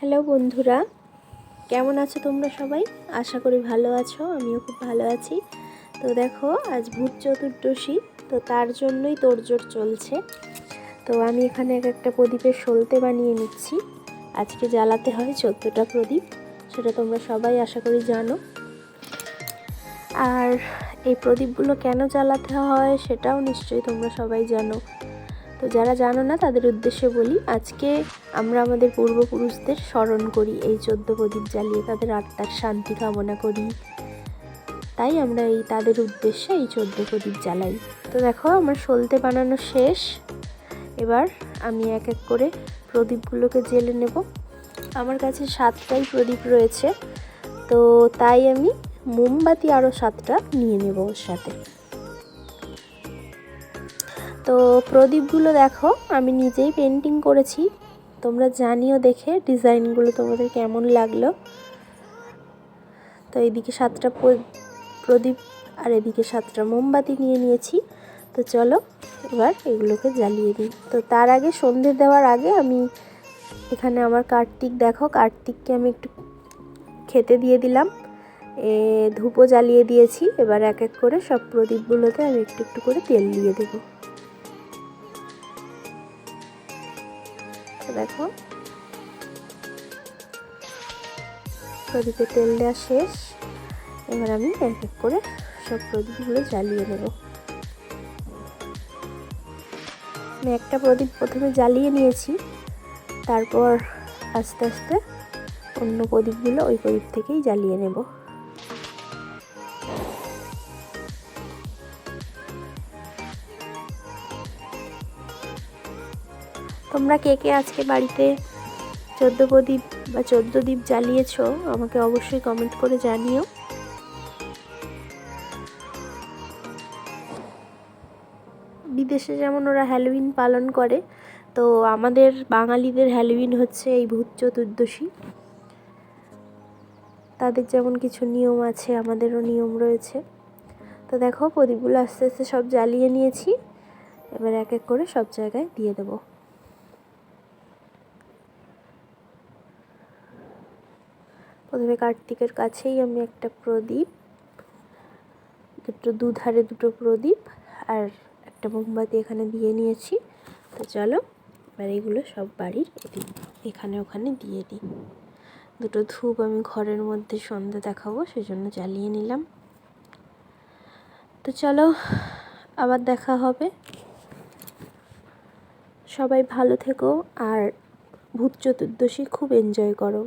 Hello বন্ধুরা, কেমন আছো তোমরা সবাই? আশা করি ভালো আছো, আমিও খুব ভালো আছি। তো দেখো, আজ ভূত চতুর্দশী, তো তার জন্যই তোড়জোড় চলছে। তো আমি এখানে এক একটা প্রদীপের সলতে বানিয়ে নিচ্ছি। আজকে জ্বালাতে হয় চোদ্দোটা প্রদীপ, সেটা তোমরা সবাই আশা করি জানো। আর এই প্রদীপগুলো কেন জ্বালাতে হয় সেটাও নিশ্চয়ই তোমরা সবাই জানো। তো যারা জানো না, তাদের উদ্দেশ্যে বলি, আজকে আমরা আমাদের পূর্বপুরুষদের স্মরণ করি, এই চোদ্দ প্রদীপ জ্বালিয়ে তাদের আত্মার শান্তি কামনা করি। তাই আমরা এই তাদের উদ্দেশ্যে এই চোদ্দ প্রদীপ জ্বালাই। তো দেখো, আমার সলতে বানানো শেষ। এবার আমি এক এক করে প্রদীপগুলোকে জেলে নেব। আমার কাছে সাতটাই প্রদীপ রয়েছে, তো তাই আমি মোমবাতি আরও সাতটা নিয়ে নেব ওর সাথে। তো প্রদীপগুলো দেখো, আমি নিজেই পেন্টিং করেছি। তোমরা জানিও দেখে ডিজাইনগুলো তোমাদের কেমন লাগল। তো এদিকে সাতটা প্রদীপ আর এদিকে সাতটা মোমবাতি নিয়ে নিয়েছি। তো চলো, এবার এগুলোকে জ্বালিয়ে দিই। তো তার আগে সন্ধে দেওয়ার আগে আমি এখানে আমার কার্তিক দেখো, কার্তিককে আমি একটু খেতে দিয়ে দিলাম। এ, ধূপও জ্বালিয়ে দিয়েছি। এবার এক এক করে সব প্রদীপগুলোতে আমি একটু একটু করে তেল দিয়ে দেবো। দেখো। প্রদীপে তেল দেওয়া শেষ। এবার আমি এক এক করে সব প্রদীপগুলো জ্বালিয়ে নেব। আমি একটা প্রদীপ প্রথমে জ্বালিয়ে নিয়েছি, তারপর আস্তে আস্তে অন্য প্রদীপগুলো ওই প্রদীপ থেকেই জ্বালিয়ে নেব। তোমরা কে কে আজকে বাড়িতে চোদ্দ প্রদীপ বা চোদ্দ দ্বীপ জ্বালিয়েছো, আমাকে অবশ্যই কমেন্ট করে জানিও। বিদেশে যেমন ওরা হ্যালোউইন পালন করে, তো আমাদের বাঙালিদের হ্যালোউইন হচ্ছে এই ভূত চতুর্দশী। তাদের যেমন কিছু নিয়ম আছে, আমাদেরও নিয়ম রয়েছে। তো দেখো, প্রদীপগুলো আস্তে আস্তে সব জ্বালিয়ে নিয়েছি। এবার এক এক করে সব জায়গায় দিয়ে দেবো। প্রথমে কার্তিকের কাছেই আমি একটা প্রদীপ, দুটো দুধারে দুটো প্রদীপ আর একটা মোমবাতি এখানে দিয়ে নিয়েছি। তো চলো, এবার এগুলো সব বাড়ির এখানে ওখানে দিয়ে দিই। দুটো ধূপ আমি ঘরের মধ্যে সন্ধ্যা দেখাবো, সেজন্য জ্বালিয়ে নিলাম। তো চলো, আবার দেখা হবে। সবাই ভালো থেকো আর ভূত চতুর্দশী খুব এনজয় করো।